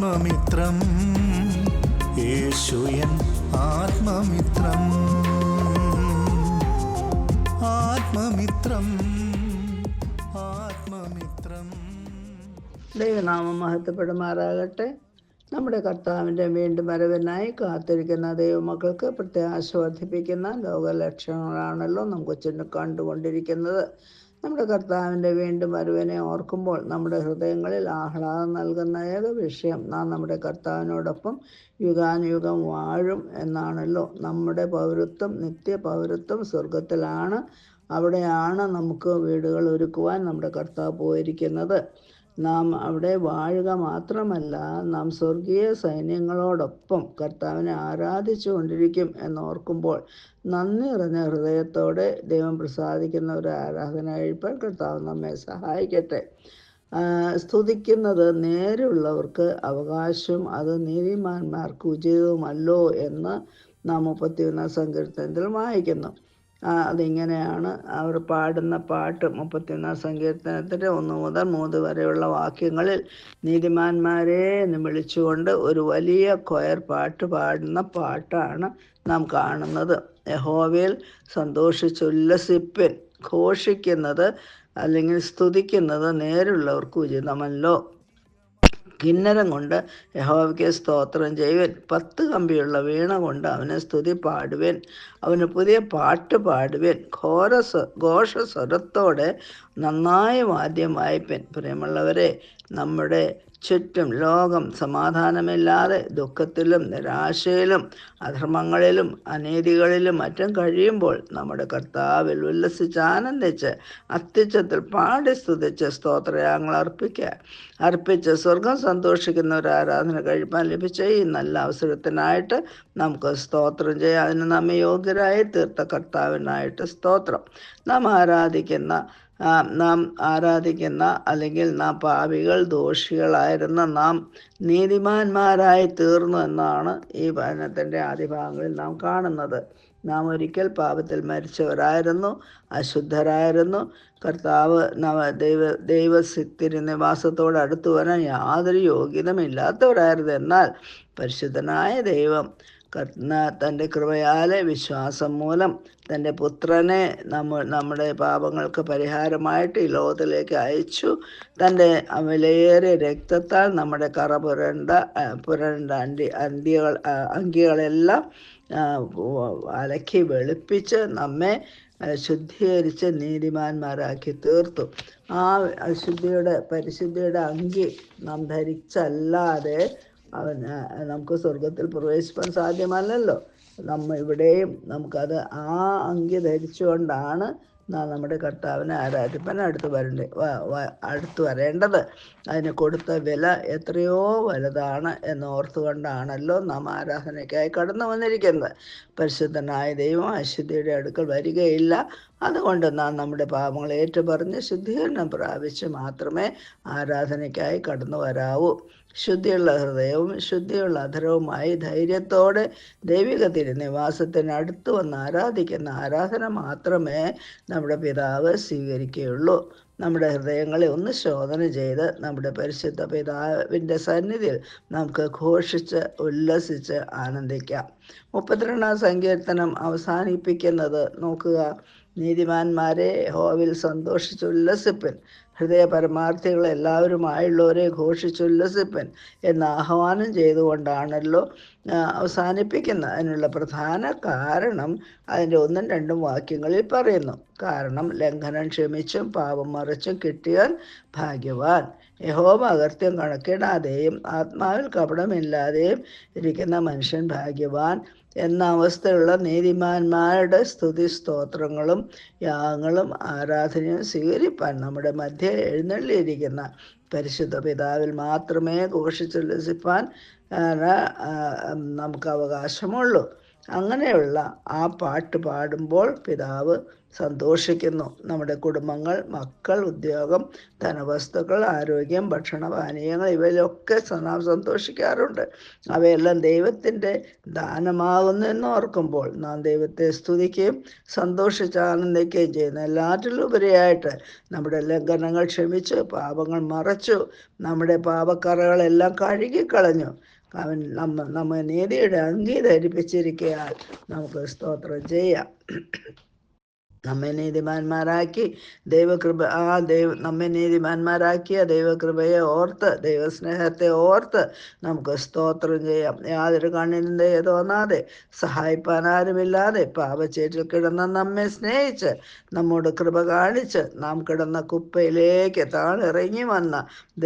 ആത്മമിത്രം. യേശുയൻ ആത്മമിത്രം. ആത്മമിത്രം. ആത്മമിത്രം. ദൈവനാമം മഹത്വപ്പെടുമാറാകട്ടെ. നമ്മുടെ കർത്താവിന്റെ വീണ്ടും വരവിനായി കാത്തിരിക്കുന്ന ദൈവമക്കൾക്ക് പ്രത്യാശ വർദ്ധിപ്പിക്കുന്ന ലോകലക്ഷണങ്ങളാണല്ലോ നമുക്ക് ചുറ്റും കണ്ടുകൊണ്ടിരിക്കുന്നത്. നമ്മുടെ കർത്താവിന്റെ വീണ്ടും വരവിനെ ഓർക്കുമ്പോൾ നമ്മുടെ ഹൃദയങ്ങളിൽ ആഹ്ലാദം നൽകുന്ന ഏക വിഷയം നാം നമ്മുടെ കർത്താവിനോടൊപ്പം യുഗാനുയുഗം വാഴും എന്നാണല്ലോ. നമ്മുടെ പൗരത്വം നിത്യ പൗരത്വം സ്വർഗത്തിലാണ് അവിടെയാണ് നമുക്ക് വീടുകൾ ഒരുക്കുവാൻ നമ്മുടെ കർത്താവ് പോയിരിക്കുന്നത്. നാം അവിടെ വാഴുക മാത്രമല്ല നാം സ്വർഗീയ സൈന്യങ്ങളോടൊപ്പം കർത്താവിനെ ആരാധിച്ചു കൊണ്ടിരിക്കും എന്നോർക്കുമ്പോൾ നന്ദി നിറഞ്ഞ ഹൃദയത്തോടെ ദൈവം പ്രസാദിക്കുന്ന ഒരു ആരാധന കഴിപ്പാൻ കർത്താവ് നമ്മെ സഹായിക്കട്ടെ. സ്തുതിക്കുന്നത് നേരെയുള്ളവർക്ക് അവകാശം അത് നീതിമാന്മാർക്ക് ഉചിതവുമല്ലോ എന്ന് നാം മുപ്പത്തിയൊന്നാം സങ്കീർത്തനത്തിൽ വായിക്കുന്നു. അതിങ്ങനെയാണ് അവർ പാടുന്ന പാട്ട് മുപ്പത്തിയൊന്നാം സങ്കീർത്തനത്തിന്റെ ഒന്ന് മുതൽ മൂന്ന് വരെയുള്ള വാക്യങ്ങളിൽ നീതിമാന്മാരെ എന്ന് വിളിച്ചുകൊണ്ട് ഒരു വലിയ കൊയർ പാട്ട് പാടുന്ന പാട്ടാണ് നാം കാണുന്നത്. യഹോവയിൽ സന്തോഷിച്ചുല്ലസിപ്പിൻ ഘോഷിക്കുന്നത് അല്ലെങ്കിൽ സ്തുതിക്കുന്നത് നേരുള്ളവർക്ക് ഉചിതമല്ലോ. കിന്നരം കൊണ്ട് യഹോവയ്ക്ക് സ്തോത്രം ചെയ്യുവൻ. പത്ത് കമ്പിയുള്ള വീണ കൊണ്ട് അവനെ സ്തുതി പാടുവൻ. അവന് പുതിയ പാട്ട് പാടുവൻ. ഘോര ഘോഷ സ്വരത്തോടെ നന്നായി വാദ്യം വായിപ്പൻ. പ്രിയമുള്ളവരെ നമ്മുടെ ചുറ്റും ലോകം സമാധാനമില്ലാതെ ദുഃഖത്തിലും നിരാശയിലും അധർമ്മങ്ങളിലും അനീതികളിലും മറ്റും കഴിയുമ്പോൾ നമ്മുടെ കർത്താവിൽ ഉല്ലസിച്ച് ആനന്ദിച്ച് അത്യുച്ചത്തിൽ പാടി സ്തുതിച്ച് സ്തോത്രയാങ്ങൾ അർപ്പിക്കുക അർപ്പിച്ച് സ്വർഗം സന്തോഷിക്കുന്ന ഒരു ആരാധന കഴിപ്പാൻ ലഭിച്ച ഈ നല്ല അവസരത്തിനായിട്ട് നമുക്ക് സ്തോത്രം ചെയ്യാം അതിന് നമ്മെ യോഗ്യരായി തീർത്ത കർത്താവിനായിട്ട് സ്തോത്രം. നാം ആരാധിക്കുന്ന നാം ആരാധിക്കുന്ന അല്ലെങ്കിൽ നാം പാപികൾ ദോഷികളായിരുന്ന നാം നീതിമാന്മാരായി തീർന്നു എന്നാണ് ഈ ഭരണത്തിന്റെ ആദ്യ ഭാഗങ്ങളിൽ നാം കാണുന്നത്. നാം ഒരിക്കൽ പാപത്തിൽ മരിച്ചവരായിരുന്നു അശുദ്ധരായിരുന്നു. കർത്താവ് നവ ദൈവ ദൈവസിത്തിരി നിവാസത്തോട് അടുത്തു വരാൻ യാതൊരു യോഗ്യതമില്ലാത്തവരായിരുന്നു എന്നാൽ പരിശുദ്ധനായ ദൈവം തന്റെ കൃപയാലെ വിശ്വാസം മൂലം തന്റെ പുത്രനെ നമ്മ നമ്മുടെ പാപങ്ങൾക്ക് പരിഹാരമായിട്ട് ഈ ലോകത്തിലേക്ക് അയച്ചു. തന്റെ വിലയേറിയ രക്തത്താൽ നമ്മുടെ കറ പുരണ്ട പുരണ്ട അണ്ടി അന്തികൾ അങ്കികളെല്ലാം അലക്കി വെളുപ്പിച്ച് നമ്മെ ശുദ്ധീകരിച്ച് നീതിമാന്മാരാക്കി തീർത്തു. ആ അശുദ്ധിയുടെ പരിശുദ്ധിയുടെ അങ്കി നാം ധരിച്ചല്ലാതെ അവൻ നമുക്ക് സ്വർഗത്തിൽ പ്രവേശിപ്പാൻ സാധ്യമല്ലല്ലോ. നമ്മ ഇവിടെയും നമുക്കത് ആ അങ്കി ധരിച്ചുകൊണ്ടാണ് നമ്മുടെ കർത്താവിനെ ആരാധിപ്പാൻ അടുത്ത് വരണ്ടേ അടുത്ത് വരേണ്ടത്. അതിന് കൊടുത്ത വില എത്രയോ വലുതാണ് എന്ന് ഓർത്തുകൊണ്ടാണല്ലോ നാം ആരാധനയ്ക്കായി കടന്നു വന്നിരിക്കുന്നത്. പരിശുദ്ധനായ ദൈവം അശുദ്ധിയുടെ അടുക്കൽ വരികയില്ല. അതുകൊണ്ട് നാം നമ്മുടെ പാപങ്ങൾ ഏറ്റുപറഞ്ഞ് ശുദ്ധീകരണം പ്രാപിച്ച് മാത്രമേ ആരാധനയ്ക്കായി കടന്നു വരാവൂ. ശുദ്ധിയുള്ള ഹൃദയവും ശുദ്ധിയുള്ള അധരവുമായി ധൈര്യത്തോടെ ദൈവിക തിരുനിവാസത്തിന് അടുത്ത് വന്ന് ആരാധിക്കുന്ന ആരാധന മാത്രമേ നമ്മുടെ പിതാവ് സ്വീകരിക്കുകയുള്ളൂ. നമ്മുടെ ഹൃദയങ്ങളെ ഒന്ന് ശോധന ചെയ്ത് നമ്മുടെ പരിശുദ്ധ പിതാവിന്റെ സന്നിധിയിൽ നമുക്ക് ഘോഷിച്ച് ഉല്ലസിച്ച് ആനന്ദിക്കാം. മുപ്പത്തിരണ്ടാം സങ്കീർത്തനം അവസാനിപ്പിക്കുന്നത് നോക്കുക. നീതിമാന്മാരെ ഹോവിൽ സന്തോഷിച്ചുല്ലസിപ്പൻ ഹൃദയ പരമാർത്ഥികൾ എല്ലാവരുമായുള്ളവരെ ഘോഷിച്ചുല്ലസിപ്പൻ എന്ന് ആഹ്വാനം ചെയ്തുകൊണ്ടാണല്ലോ ആ, അവസാനിപ്പിക്കുന്നത് അതിനുള്ള പ്രധാന കാരണം അതിന്റെ ഒന്നും രണ്ടും വാക്യങ്ങളിൽ പറയുന്നു. കാരണം ലംഘനം ക്ഷമിച്ചും പാപം മറിച്ചും കിട്ടിയാൽ ഭാഗ്യവാൻ. യഹോബ അകർത്യം കണക്കിടാതെയും ആത്മാവിൽ കപടമില്ലാതെയും ഇരിക്കുന്ന മനുഷ്യൻ ഭാഗ്യവാൻ. എന്ന അവസ്ഥയുള്ള നീതിമാന്മാരുടെ സ്തുതി സ്തോത്രങ്ങളും യാഗങ്ങളും ആരാധനയും സ്വീകരിപ്പാൻ നമ്മുടെ മധ്യ എഴുന്നള്ളിയിരിക്കുന്ന പരിശുദ്ധ പിതാവിൽ മാത്രമേ ഘോഷിച്ചുല്ലസിപ്പാൻ നമുക്ക് അവകാശമുള്ളൂ. അങ്ങനെയുള്ള ആ പാട്ട് പാടുമ്പോൾ പിതാവ് സന്തോഷിക്കുന്നു. നമ്മുടെ കുടുംബങ്ങൾ മക്കൾ ഉദ്യോഗം ധനവസ്തുക്കൾ ആരോഗ്യം ഭക്ഷണ പാനീയങ്ങൾ ഇവയിലൊക്കെ നാം സന്തോഷിക്കാറുണ്ട്. അവയെല്ലാം ദൈവത്തിന്റെ ദാനമാകുന്നു എന്ന് ഓർക്കുമ്പോൾ നാം ദൈവത്തെ സ്തുതിക്കുകയും സന്തോഷിച്ച് ആനന്ദിക്കുകയും ചെയ്യുന്നു. എല്ലാറ്റിലും ഉപരിയായിട്ട് നമ്മുടെ ലംഘനങ്ങൾ ക്ഷമിച്ച് പാപങ്ങൾ മറച്ചു നമ്മുടെ പാപക്കറകളെല്ലാം കഴുകിക്കളഞ്ഞു. അവൻ നമ്മ നമ്മെ നീതിയുടെ അങ്കി ധരിപ്പിച്ചിരിക്കയാൽ നമുക്ക് സ്തോത്രം ചെയ്യാം. നമ്മെ നീതിമാന്മാരാക്കി ദൈവകൃപ ആ ദൈവ നമ്മെ നീതിമാന്മാരാക്കിയ ദൈവകൃപയെ ഓർത്ത് ദൈവസ്നേഹത്തെ ഓർത്ത് നമുക്ക് സ്തോത്രം ചെയ്യാം. യാതൊരു കണ്ണിനും തോന്നാതെ സഹായിപ്പാൻ ആരുമില്ലാതെ പാപച്ചേറ്റിൽ കിടന്ന നമ്മെ സ്നേഹിച്ച് നമ്മോട് കൃപ കാണിച്ച് നാം കിടന്ന കുപ്പയിലേക്ക് താണിറങ്ങി വന്ന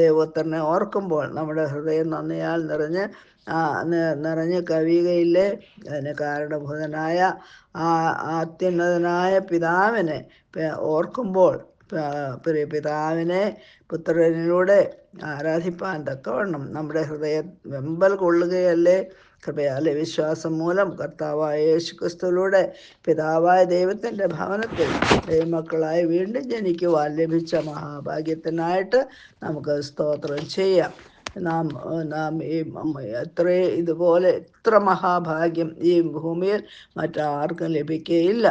ദൈവത്തിനെ ഓർക്കുമ്പോൾ നമ്മുടെ ഹൃദയം നന്ദിയാൽ നിറഞ്ഞ് ആ നി- കവികയിലെ അതിന് കാരണഭൂതനായ ആ അത്യുന്നതനായ പിതാവിനെ ഓർക്കുമ്പോൾ പിതാവിനെ പുത്രനിലൂടെ ആരാധിപ്പാൻ തക്കവണ്ണം നമ്മുടെ ഹൃദയ വെമ്പൽ കൊള്ളുകയല്ലേ? കൃപയാലെ വിശ്വാസം മൂലം കർത്താവായ യേശുക്രിസ്തുവിലൂടെ പിതാവായ ദൈവത്തിന്റെ ഭവനത്തിൽ ദൈവമക്കളായി വീണ്ടും ജനിക്കുവാൻ ലഭിച്ച മഹാഭാഗ്യത്തിനായിട്ട് നമുക്ക് സ്തോത്രം ചെയ്യാം. നാം നാം ഈ എത്ര ഇതുപോലെ എത്ര മഹാഭാഗ്യം ഈ ഭൂമിയിൽ മറ്റാർക്കും ലഭിക്കുകയില്ല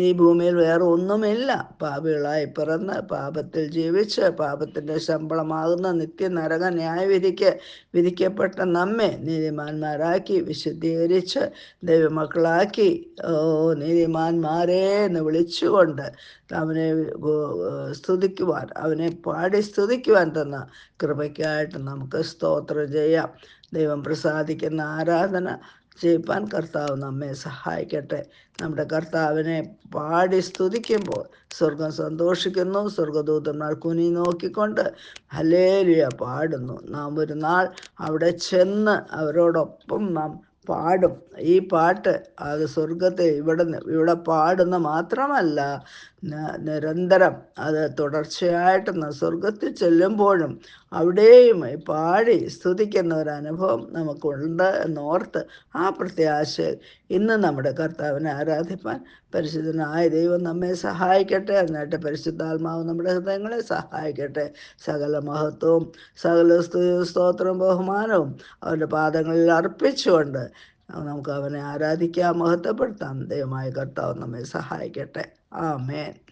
ഈ ഭൂമിയിൽ വേറെ ഒന്നുമില്ല. പാപികളായി പിറന്ന് പാപത്തിൽ ജീവിച്ച് പാപത്തിന്റെ ശമ്പളമാകുന്ന നിത്യ നരക ന്യായവിധിക്ക് വിധിക്കപ്പെട്ട നമ്മെ നീതിമാന്മാരാക്കി വിശുദ്ധീകരിച്ച് ദൈവമക്കളാക്കി. ഓ നീതിമാന്മാരെ എന്ന് വിളിച്ചുകൊണ്ട് അവനെ സ്തുതിക്കുവാൻ അവനെ പാടി സ്തുതിക്കുവാൻ തന്ന കൃപയ്ക്കായിട്ട് നമുക്ക് സ്തോത്രം ചെയ്യാം. ദൈവം പ്രസാദിക്കുന്ന ആരാധന ചെയ്യിപ്പാൻ കർത്താവ് നമ്മെ സഹായിക്കട്ടെ. നമ്മുടെ കർത്താവിനെ പാടി സ്തുതിക്കുമ്പോൾ സ്വർഗം സന്തോഷിക്കുന്നു സ്വർഗദൂതന്മാർ കുനി നോക്കിക്കൊണ്ട് ഹലേലിയ പാടുന്നു. നാം ഒരു നാൾ അവിടെ ചെന്ന് അവരോടൊപ്പം നാം പാടും. ഈ പാട്ട് അത് സ്വർഗത്തെ ഇവിടെ ഇവിടെ പാടുന്ന മാത്രമല്ല നിരന്തരം അത് തുടർച്ചയായിട്ട് സ്വർഗത്തിൽ ചെല്ലുമ്പോഴും അവിടെയും പാടി സ്തുതിക്കുന്ന ഒരു അനുഭവം നമുക്കുണ്ട് എന്നോർത്ത് ആ പ്രത്യാശയിൽ ഇന്ന് നമ്മുടെ കർത്താവിനെ ആരാധിപ്പാൻ പരിശുദ്ധനായ ദൈവം നമ്മെ സഹായിക്കട്ടെ. എന്നിട്ട് പരിശുദ്ധാത്മാവ് നമ്മുടെ ഹൃദയങ്ങളെ സഹായിക്കട്ടെ. സകല മഹത്വവും സകല സ്തോത്രവും ബഹുമാനവും അവരുടെ പാദങ്ങളിൽ അർപ്പിച്ചുകൊണ്ട് നമുക്ക് അവനെ ആരാധിക്കാം മഹത്വപ്പെടുത്താം. ദൈവമായ കർത്താവ് നമ്മെ സഹായിക്കട്ടെ. ആമേൻ.